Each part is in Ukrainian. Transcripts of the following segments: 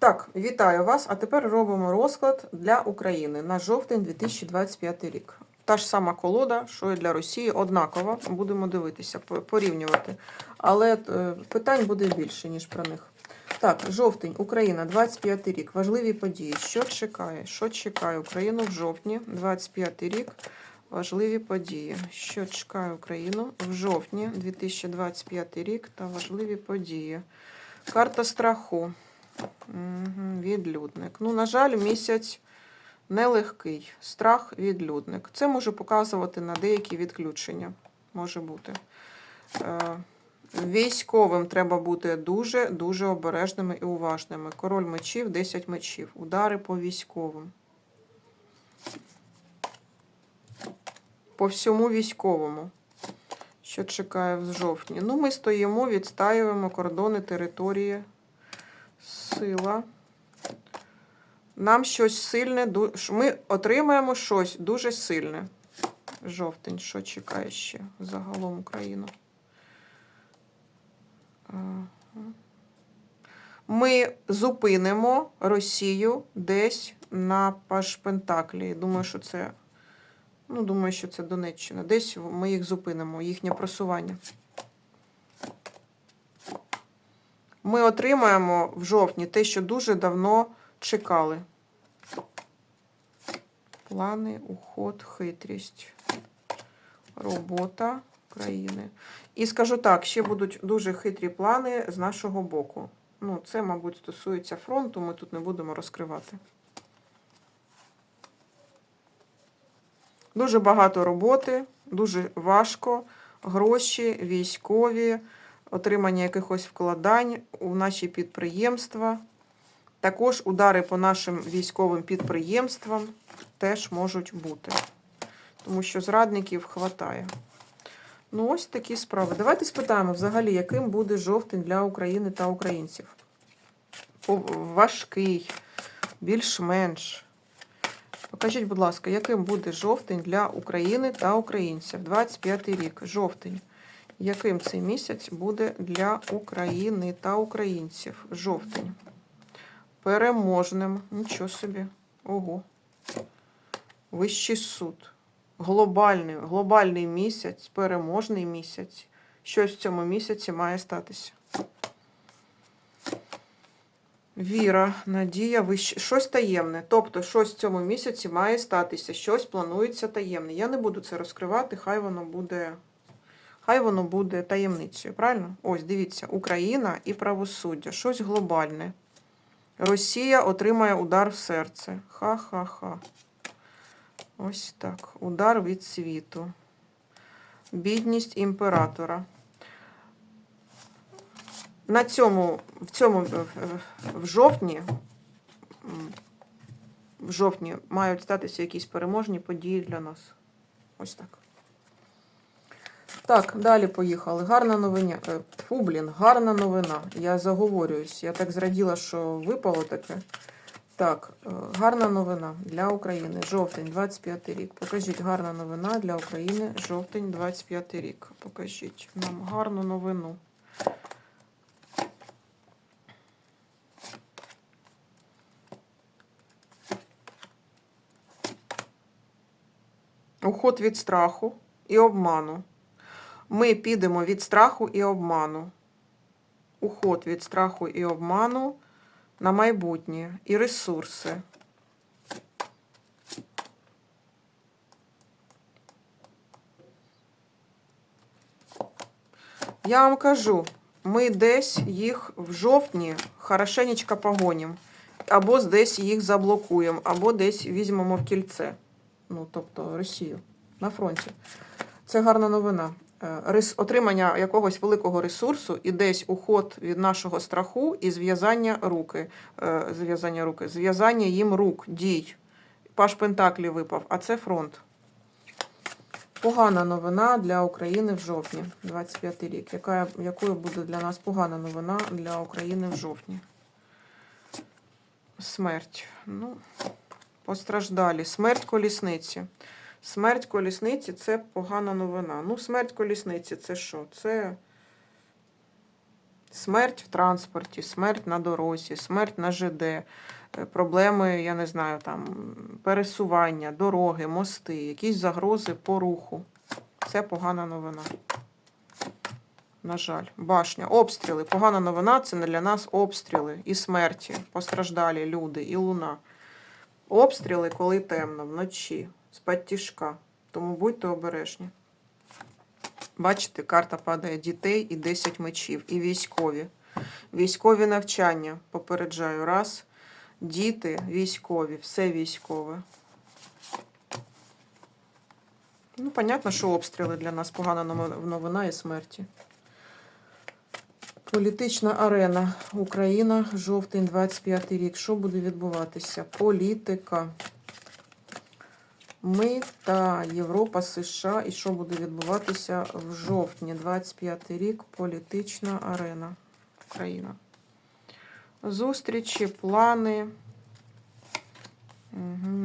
Так, вітаю вас. А тепер робимо розклад для України на жовтень 2025 рік. Та ж сама колода, що і для Росії, однакова. Будемо дивитися, порівнювати. Але е, питань буде більше, ніж про них. Так, жовтень, Україна, 25 рік. Важливі події. Що чекає? Що чекає Україну в жовтні, 25 рік. Важливі події. Що чекає Україну в жовтні 2025 рік та важливі події. Карта страху. Відлюдник. Ну, на жаль, місяць нелегкий. Страх, відлюдник. Це може показувати на деякі відключення. Може бути. Е, Військовим треба бути дуже-дуже обережними і уважними. Король мечів, 10 мечів. Удари по військовим. По всьому військовому. Що чекає в жовтні? Ну, ми стоїмо, відстаюємо кордони території. Сила. Нам щось сильне. Ми отримаємо щось дуже сильне. Жовтень, що чекає ще загалом Україну? Ми зупинимо Росію десь на Пашпентаклі. Думаю, що це. Ну, думаю, що це Донеччина. Десь ми їх зупинимо, їхнє просування. Ми отримаємо в жовтні те, що дуже давно чекали. Плани, уход, хитрість, робота країни. І скажу так, ще будуть дуже хитрі плани з нашого боку. Ну, це, мабуть, стосується фронту, ми тут не будемо розкривати. Дуже багато роботи, дуже важко, гроші, військові, отримання якихось вкладань у наші підприємства. Також удари по нашим військовим підприємствам теж можуть бути. Тому що зрадників хватає. Ну, ось такі справи. Давайте спитаємо взагалі, яким буде жовтень для України та українців. Важкий, більш-менш. Покажіть, будь ласка, яким буде жовтень для України та українців? 25 рік. Жовтень. Яким цей місяць буде для України та українців? Жовтень. Переможним. Нічого собі. Ого. Вищий суд. Глобальний, глобальний місяць, переможний місяць. Щось в цьому місяці має статися. Віра, надія, вище. Щось таємне. Тобто, щось в цьому місяці має статися, щось планується таємне. Я не буду це розкривати, хай воно буде. Хай воно буде таємницею, правильно? Ось, дивіться, Україна і правосуддя. Щось глобальне. Росія отримає удар в серце. Ха-ха-ха. Ось так. Удар від світу. Бідність імператора. На цьому, в цьому в- жовтні, в жовтні мають статися якісь переможні події для нас. Ось так. Так, далі поїхали. Гарна новина. Е, Фу, блін, гарна новина. Я заговорююсь. Я так зраділа, що випало таке. Так, е, гарна новина для України. Жовтень, 25 рік. Покажіть гарна новина для України. Жовтень, 25 рік. Покажіть нам гарну новину. Уход від страху і обману. Ми підемо від страху і обману. Уход від страху і обману на майбутнє і ресурси. Я вам кажу, ми десь їх в жовтні хорошенечко погонім, або десь їх заблокуємо, або десь візьмемо в кільце. Ну, тобто Росію на фронті. Це гарна новина. Е, Отримання якогось великого ресурсу і десь уход від нашого страху і зв'язання руки. Е, Зв'язання руки, зв'язання їм рук, дій. Паш Пентаклі випав, а це фронт. Погана новина для України в жовтні, 25 рік. Яка, якою буде для нас погана новина для України в жовтні? Смерть. Ну, постраждалі. Смерть колісниці. Смерть колісниці це погана новина. Ну, смерть колісниці це що? Це Смерть в транспорті, смерть на дорозі, смерть на ЖД, е, проблеми, я не знаю, там пересування, дороги, мости, якісь загрози по руху. Це погана новина. На жаль, башня, обстріли. Погана новина це не для нас обстріли і смерті, постраждалі люди, і луна. Обстріли, коли темно, вночі, з-під тішка. Тому будьте обережні. Бачите, карта падає дітей і 10 мечів, і військові. Військові навчання, попереджаю, раз. Діти військові, все військове. Ну, понятно, що обстріли для нас погана новина і смерті. Політична арена. Україна, жовтень, 25 рік. Що буде відбуватися? Політика. Ми та Європа, США. І що буде відбуватися в жовтні, 25 рік. Політична арена. Україна. Зустрічі, плани.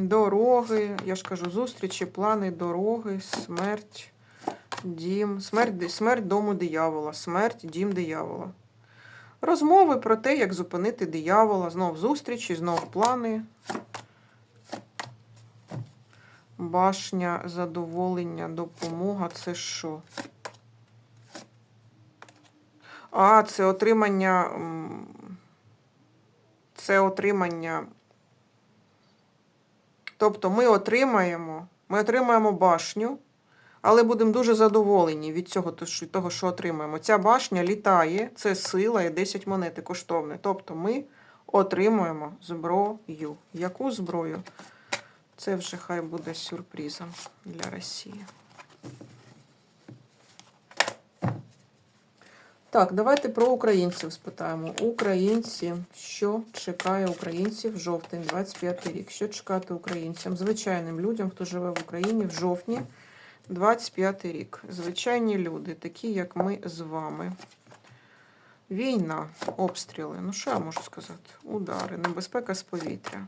Дороги. Я ж кажу, зустрічі, плани, дороги, смерть, дім. Смерть, смерть дому диявола. Смерть, дім диявола. Розмови про те, як зупинити диявола. Знов зустрічі, знов плани. Башня, задоволення, допомога. Це що? А, це отримання. Це отримання. Тобто ми отримаємо, ми отримаємо башню, але будемо дуже задоволені від цього, того, що отримаємо. Ця башня літає, це сила і 10 монети коштовне. Тобто ми отримуємо зброю. Яку зброю? Це вже хай буде сюрпризом для Росії. Так, давайте про українців спитаємо. Українці, що чекає українців в жовтень, 25 рік? Що чекати українцям, звичайним людям, хто живе в Україні в жовтні, 25 рік. Звичайні люди, такі як ми з вами. Війна, обстріли. Ну, що я можу сказати? Удари, небезпека з повітря.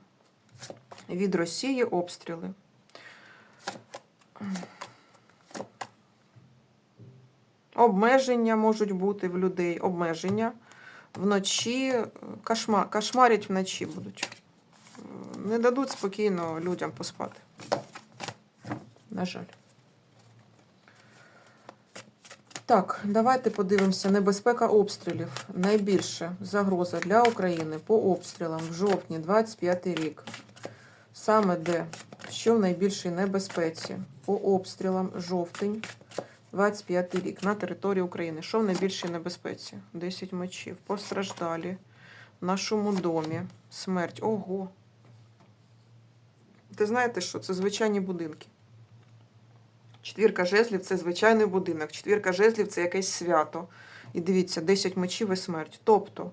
Від Росії обстріли. Обмеження можуть бути в людей. Обмеження. Вночі е, кошма, кошмарять вночі будуть. Не дадуть спокійно людям поспати. На жаль. Так, давайте подивимося. Небезпека обстрілів. Найбільша загроза для України по обстрілам в жовтні 25 рік. Саме де, що в найбільшій небезпеці по обстрілам жовтень 25 рік на території України. Що в найбільшій небезпеці? 10 мечів. Постраждалі. В нашому домі. Смерть. Ого. Ти знаєте що? Це звичайні будинки. Четвірка жезлів це звичайний будинок. Четвірка жезлів це якесь свято. І дивіться, 10 мечів і смерть. Тобто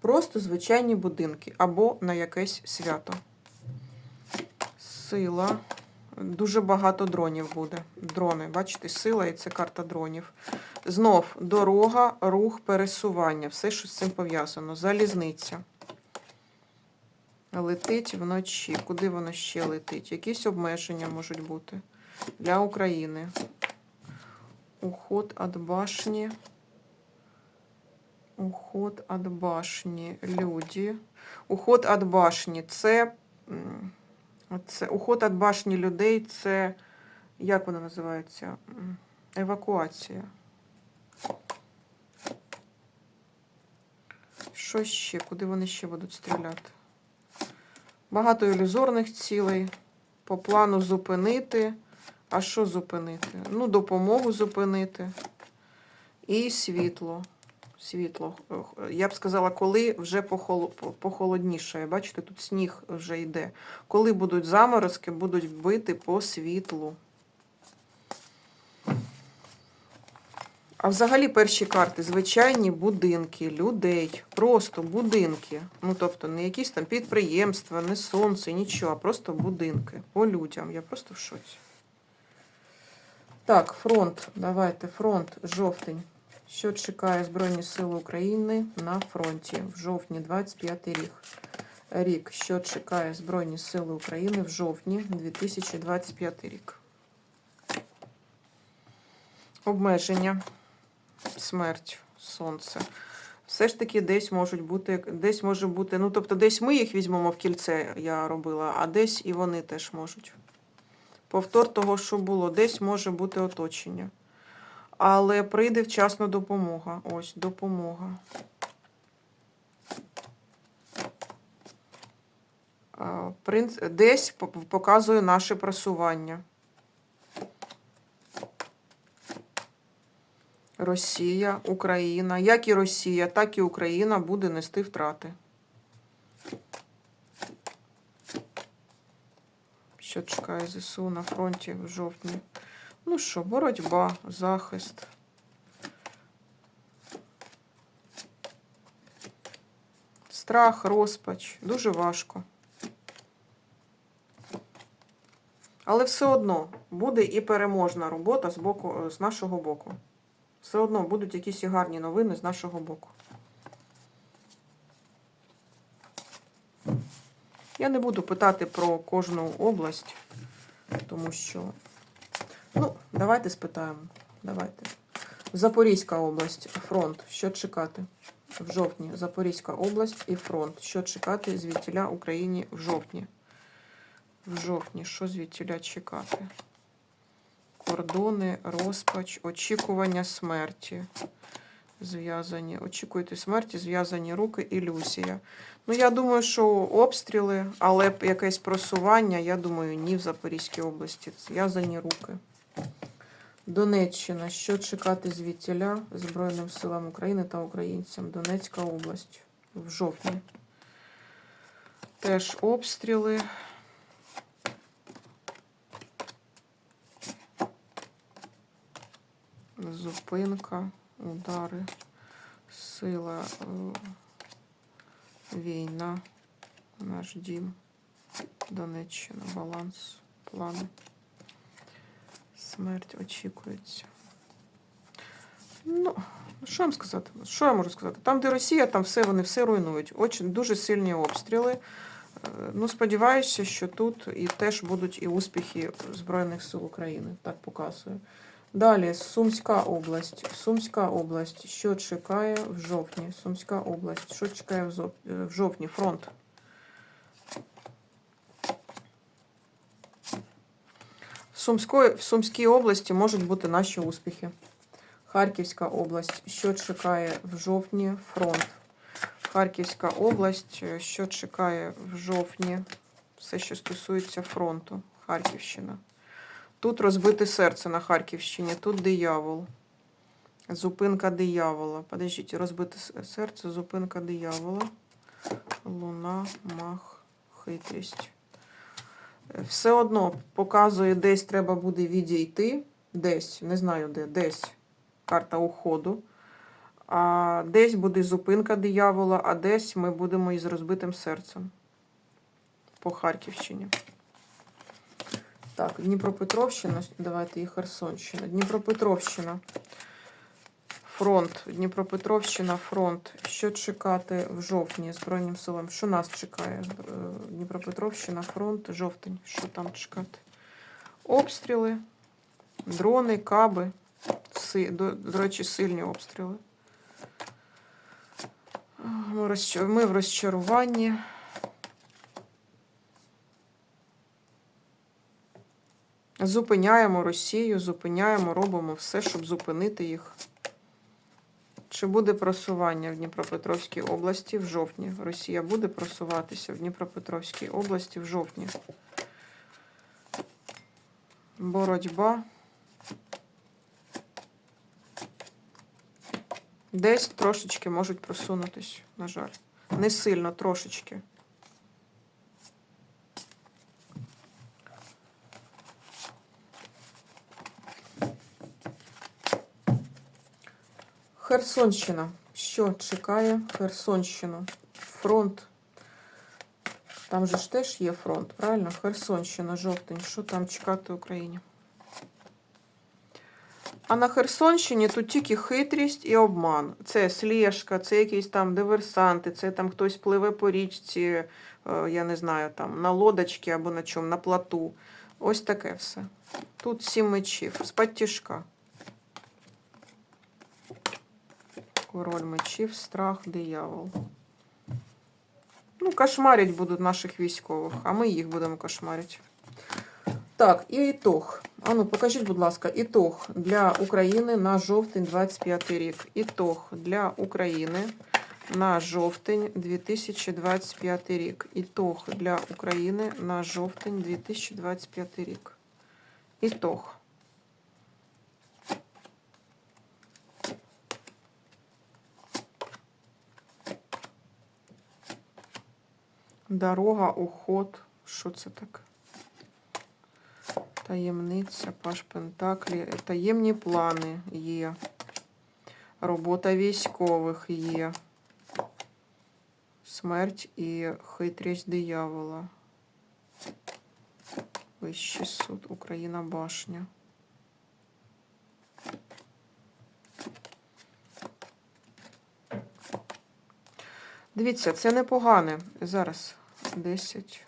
просто звичайні будинки або на якесь свято. Сила. Дуже багато дронів буде. Дрони, бачите, сила і це карта дронів. Знов дорога, рух, пересування. Все, що з цим пов'язано. Залізниця. Летить вночі. Куди воно ще летить? Якісь обмеження можуть бути для України. Уход від башні. Уход від башні. Люди. Уход від башні. Це. М, це уход від башні людей це. Як воно називається? Евакуація. Що ще? Куди вони ще будуть стріляти? Багато ілюзорних цілей. По плану зупинити. А що зупинити? Ну, допомогу зупинити. І світло. Світло. Я б сказала, коли вже похоло- похолоднішає. Бачите, тут сніг вже йде. Коли будуть заморозки, будуть бити по світлу. А взагалі перші карти звичайні будинки, людей, просто будинки. Ну, тобто не якісь там підприємства, не сонце, нічого, а просто будинки по людям. Я просто в шоці. Так, фронт. Давайте, фронт, жовтень. Що чекає Збройні Сили України на фронті в жовтні 25 рік. Рік, що чекає Збройні Сили України в жовтні 2025 рік. Обмеження, смерть, сонце. Все ж таки десь можуть бути, десь може бути, ну тобто десь ми їх візьмемо в кільце, я робила, а десь і вони теж можуть. Повтор того, що було, десь може бути оточення. Але прийде вчасно допомога. Ось допомога. Десь показує наше просування. Росія, Україна. Як і Росія, так і Україна буде нести втрати. Що чекає ЗСУ на фронті в жовтні? Ну що, боротьба, захист. Страх, розпач. Дуже важко. Але все одно буде і переможна робота з боку, з нашого боку. Все одно будуть якісь і гарні новини з нашого боку. Я не буду питати про кожну область, тому що. Ну, давайте спитаємо. Давайте. Запорізька область, фронт. Що чекати? В жовтні. Запорізька область і фронт. Що чекати звідтіля Україні в жовтні? В жовтні. Що звідтіля чекати? Кордони, розпач, очікування смерті. Зв'язані. Очікуйте смерті, зв'язані руки, ілюзія. Ну, я думаю, що обстріли, але якесь просування, я думаю, ні в Запорізькій області. Зв'язані руки. Донеччина. Що чекати звідтіля Збройним силам України та українцям? Донецька область в жовтні. Теж обстріли. Зупинка, удари, сила, е, війна, наш дім, Донеччина, баланс, плани. Смерть очікується. Ну, що вам сказати? Що я можу сказати? Там, де Росія, там все вони все руйнують. Очень дуже сильні обстріли. Е, Ну, сподіваюся, що тут і теж будуть і успіхи Збройних сил України. Так показує. Далі Сумська область. Сумська область. Що чекає в жовтні? Сумська область. Що чекає в е, в жовтні? Фронт. Сумської, в Сумській області можуть бути наші успіхи. Харківська область. Що чекає в жовтні? Фронт. Харківська область. Що чекає в жовтні? Все, що стосується фронту. Харківщина. Тут розбите серце на Харківщині, тут диявол. Зупинка диявола. Подождіть, розбите серце, зупинка диявола. Луна, мах, хитрість. Все одно показує, десь треба буде відійти. Десь, не знаю де, десь карта уходу. А десь буде зупинка диявола, а десь ми будемо із розбитим серцем по Харківщині. Так, Дніпропетровщина, давайте і Херсонщина. Дніпропетровщина. Фронт. Дніпропетровщина, фронт. Що чекати в жовтні Збройним силам? Що нас чекає? Е, Дніпропетровщина, фронт, жовтень. Що там чекати? Обстріли, дрони, каби. Си- До, до речі, сильні обстріли. Ми, Ми в розчаруванні. Зупиняємо Росію, зупиняємо, робимо все, щоб зупинити їх. Чи буде просування в Дніпропетровській області в жовтні? Росія буде просуватися в Дніпропетровській області в жовтні. Боротьба. Десь трошечки можуть просунутись, на жаль. Не сильно, трошечки. Херсонщина. Що чекає Херсонщину? Фронт. Там же ж теж є фронт, правильно? Херсонщина, жовтень. Що там чекати Україні? А на Херсонщині тут тільки хитрість і обман. Це слежка, це якісь там диверсанти, це там хтось пливе по річці, е, я не знаю, там на лодочці або на чому, на плоту. Ось таке все. Тут сім мечів, тяжка. Король мечів, страх, диявол. Ну, кошмарять будуть наших військових, а ми їх будемо кошмарити. Так, і ітог. А ну, покажіть, будь ласка, ітог для України на жовтень 25 рік. Ітог для України на жовтень 2025 рік. Ітог для України на жовтень 2025 рік. Ітог. Дорога, уход. Що це таке? Таємниця, Паш Пентаклі. Таємні плани є. Робота військових є. Смерть і хитрість диявола. Вищий суд, Україна башня. Дивіться, це непогане. Зараз 10.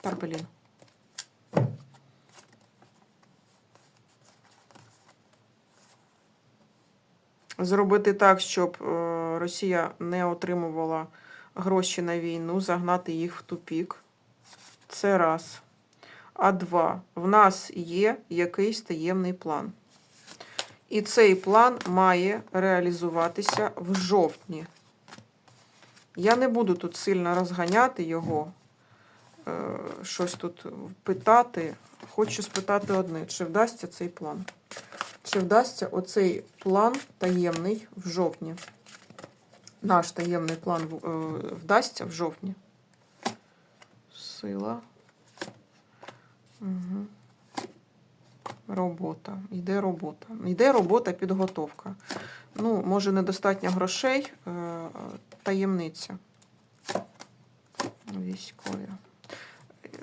Тарбелін. Зробити так, щоб е, Росія не отримувала гроші на війну, загнати їх в тупік. Це раз. А два. В нас є якийсь таємний план. І цей план має реалізуватися в жовтні. Я не буду тут сильно розганяти його, е, щось тут питати. Хочу спитати одне: чи вдасться цей план? Чи вдасться оцей план таємний в жовтні? Наш таємний план е, вдасться в жовтні? Сила. Угу. Робота. Йде робота. Йде робота, підготовка. Ну, може, недостатньо грошей. Таємниця. Військові.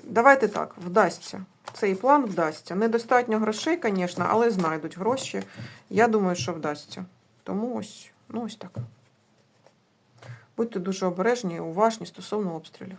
Давайте так, вдасться. Цей план вдасться. Недостатньо грошей, звісно, але знайдуть гроші. Я думаю, що вдасться. Тому ось, ну ось так. Будьте дуже обережні і уважні стосовно обстрілів.